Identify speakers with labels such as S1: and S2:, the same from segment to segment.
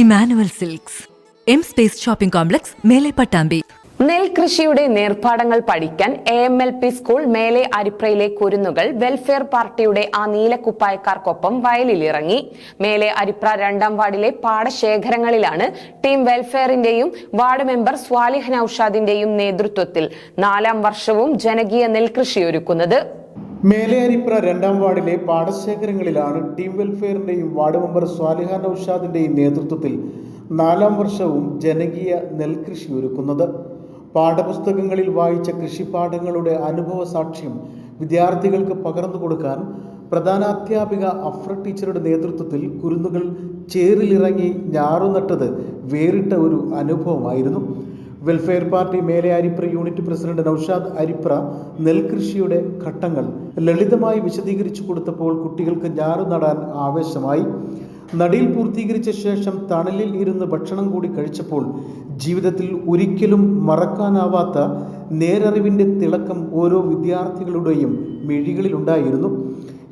S1: Emmanuel silks. M space shopping complex Mele Pattambi.
S2: നെൽകൃഷിയുടെ നേർപ്പാടങ്ങൾ പഠിക്കാൻ A M L P school Mele അരിപ്രയിലെ കുരുന്നുകൾ welfare പാർട്ടിയുടെ ആ നീലക്കുപ്പായക്കാർക്കൊപ്പം വയലിലിറങ്ങി. മേലെ അരിപ്ര രണ്ടാം വാർഡിലെ പാടശേഖരങ്ങളിലാണ് ടീം വെൽഫെയറിന്റെയും വാർഡ് മെമ്പർ സ്വാലിഹ് നൌഷാദിന്റെയും നേതൃത്വത്തിൽ നാലാം വർഷവും ജനകീയ നെൽകൃഷി
S3: മേലേരിപ്ര രണ്ടാം വാർഡിലെ പാടശേഖരങ്ങളിലാണ് ടീം വെൽഫെയറിന്റെയും വാർഡ് മെമ്പർ സ്വാലിഹ നൌഷാദിന്റെയും നേതൃത്വത്തിൽ നാലാം വർഷവും ജനകീയ നെൽകൃഷി ഒരുക്കുന്നത്. പാഠപുസ്തകങ്ങളിൽ വായിച്ച കൃഷിപ്പാഠങ്ങളുടെ അനുഭവ സാക്ഷ്യം വിദ്യാർത്ഥികൾക്ക് പകർന്നു കൊടുക്കാൻ പ്രധാനാധ്യാപിക അഫ്ര ടീച്ചറുടെ നേതൃത്വത്തിൽ കുരുന്നുകൾ ചേറിലിറങ്ങി ഞാറുനട്ടത് വേറിട്ട ഒരു അനുഭവമായിരുന്നു. Welfare party Mele Aripra unit president Noushad Aripra നെൽകൃഷിയുടെ ഘട്ടങ്ങൾ ലളിതമായി വിശദീകരിച്ചു കൊടുത്തപ്പോൾ കുട്ടികൾക്ക് ഞാറു നടാൻ ആവേശമായി. നടിയിൽ പൂർത്തീകരിച്ച ശേഷം തണലിൽ ഇരുന്ന് ഭക്ഷണം കൂടി കഴിച്ചപ്പോൾ ജീവിതത്തിൽ ഒരിക്കലും മറക്കാനാവാത്ത നേരറിവിന്റെ തിളക്കം ഓരോ വിദ്യാർത്ഥികളുടെയും മിഴികളിലുണ്ടായിരുന്നു.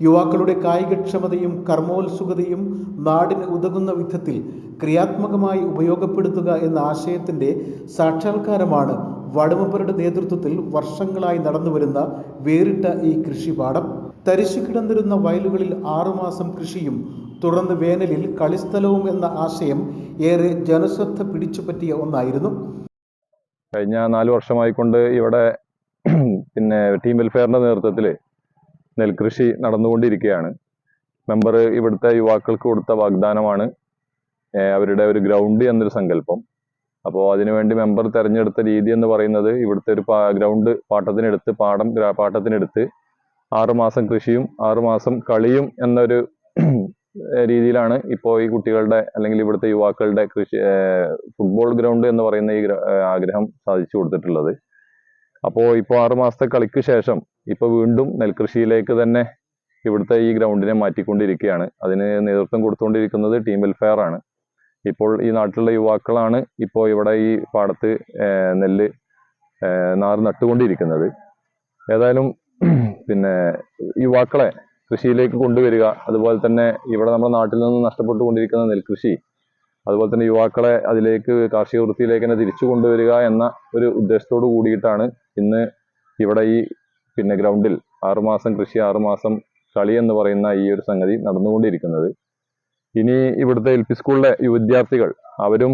S3: യുവാക്കളുടെ കായികക്ഷമതയും കർമ്മോത്സുകതയും നാടിന് ഉതകുന്ന വിധത്തിൽ ക്രിയാത്മകമായി ഉപയോഗപ്പെടുത്തുക എന്ന ആശയത്തിന്റെ സാക്ഷാത്കാരമാണ് വടമപ്പരുടെ നേതൃത്വത്തിൽ വർഷങ്ങളായി നടന്നുവരുന്ന വേറിട്ട ഈ കൃഷിപാഠം തരിശു കിടന്നിരുന്ന വയലുകളിൽ ആറുമാസം കൃഷിയും തുടർന്ന് വേനലിൽ കളിസ്ഥലവും എന്ന ആശയം ഏറെ ജനശ്രദ്ധ പിടിച്ചുപറ്റിയ ഒന്നായിരുന്നു.
S4: കഴിഞ്ഞ നാല് വർഷമായിക്കൊണ്ട് ഇവിടെ പിന്നെ ടീം വെൽഫെയറിന്റെ നേതൃത്വത്തിൽ നെൽകൃഷി നടന്നുകൊണ്ടിരിക്കുകയാണ്. മെമ്പർ ഇവിടുത്തെ യുവാക്കൾക്ക് കൊടുത്ത വാഗ്ദാനമാണ് അവരുടെ ഒരു ഗ്രൗണ്ട് എന്നൊരു സങ്കല്പം. അപ്പോൾ അതിനുവേണ്ടി മെമ്പർ തെരഞ്ഞെടുത്ത രീതി എന്ന് പറയുന്നത് ഇവിടുത്തെ ഒരു ഗ്രൗണ്ട് പാട്ടത്തിനെടുത്ത് പാടം പാട്ടത്തിനെടുത്ത് ആറുമാസം കൃഷിയും ആറുമാസം കളിയും എന്നൊരു രീതിയിലാണ് ഇപ്പോൾ ഈ കുട്ടികളുടെ അല്ലെങ്കിൽ ഇവിടുത്തെ യുവാക്കളുടെ കൃഷി ഫുട്ബോൾ ഗ്രൗണ്ട് എന്ന് പറയുന്ന ഈ ആഗ്രഹം സാധിച്ചു കൊടുത്തിട്ടുള്ളത്. അപ്പോൾ ഇപ്പോൾ ആറു മാസത്തെ കളിക്ക് ശേഷം ഇപ്പോൾ വീണ്ടും നെൽകൃഷിയിലേക്ക് തന്നെ ഇവിടുത്തെ ഈ ഗ്രൗണ്ടിനെ മാറ്റിക്കൊണ്ടിരിക്കുകയാണ്. അതിന് നേതൃത്വം കൊടുത്തുകൊണ്ടിരിക്കുന്നത് ടീം വെൽഫെയർ ആണ്. ഇപ്പോൾ ഈ നാട്ടിലുള്ള യുവാക്കളാണ് ഇപ്പോൾ ഇവിടെ ഈ പാടത്ത് നെല്ല് നാറ് നട്ടുകൊണ്ടിരിക്കുന്നത്. ഏതായാലും പിന്നെ യുവാക്കളെ കൃഷിയിലേക്ക് കൊണ്ടുവരിക അതുപോലെ തന്നെ ഇവിടെ നമ്മുടെ നാട്ടിൽ നിന്ന് നഷ്ടപ്പെട്ടുകൊണ്ടിരിക്കുന്ന നെൽകൃഷി അതുപോലെ തന്നെ യുവാക്കളെ അതിലേക്ക് കാർഷിക വൃത്തിയിലേക്ക് തന്നെ തിരിച്ചു കൊണ്ടുവരിക എന്ന ഒരു ഉദ്ദേശത്തോടു കൂടിയിട്ടാണ് ഇന്ന് ഇവിടെ ഈ പിന്നെ ഗ്രൗണ്ടിൽ ആറുമാസം കൃഷി ആറുമാസം കളി എന്ന് പറയുന്ന ഈ ഒരു സംഗതി നടന്നുകൊണ്ടിരിക്കുന്നത്. ഇനി ഇവിടുത്തെ എൽ പി സ്കൂളിലെ വിദ്യാർത്ഥികൾ അവരും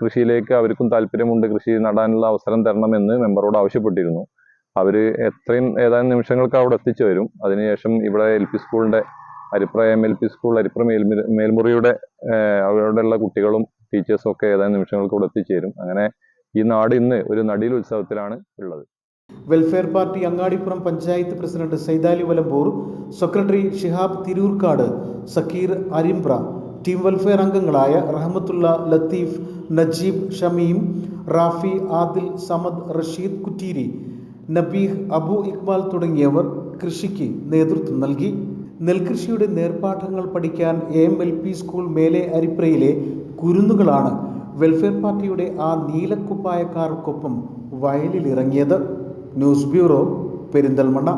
S4: കൃഷിയിലേക്ക് അവർക്കും താല്പര്യമുണ്ട് കൃഷി നടാനുള്ള അവസരം തരണമെന്ന് മെമ്പറോട് ആവശ്യപ്പെട്ടിരുന്നു. അവർ എത്രയും ഏതാനും നിമിഷങ്ങൾക്ക് അവിടെ എത്തിച്ചു വരും. അതിനുശേഷം ഇവിടെ എൽ പി സ്കൂളിന്റെ Aripra M L P school Aripra മേൽ മേൽമുറിയുടെ അവരോടുള്ള കുട്ടികളും ടീച്ചേഴ്സും ഒക്കെ ഏതാനും നിമിഷങ്ങൾക്ക് ഇവിടെ എത്തിച്ചേരും. അങ്ങനെ ഈ നാട് ഇന്ന് ഒരു നടിയിൽ ഉത്സവത്തിലാണ് ഉള്ളത്.
S3: Welfare party Angadippuram panchayat president Saithali Valamboor secretary Shihab Thirurkad Sakeer Arimpra team welfare അംഗങ്ങളായ റഹമത്തുള്ള ലത്തീഫ് നജീബ് ഷമീം റാഫി ആദിൽ സമദ് റഷീദ് കുറ്റീരി നബീഹ് അബു ഇക്ബാൽ തുടങ്ങിയവർ കൃഷിക്ക് നേതൃത്വം നൽകി. നെൽകൃഷിയുടെ നേർപ്പാഠങ്ങൾ പഠിക്കാൻ എം എൽ പി സ്കൂൾ മേലെ അരിപ്രയിലെ കുരുന്നുകളാണ് വെൽഫെയർ പാർട്ടിയുടെ ആ നീലക്കുപ്പായക്കാർക്കൊപ്പം വയലിലിറങ്ങിയത്. News bureau Perinthalmanna.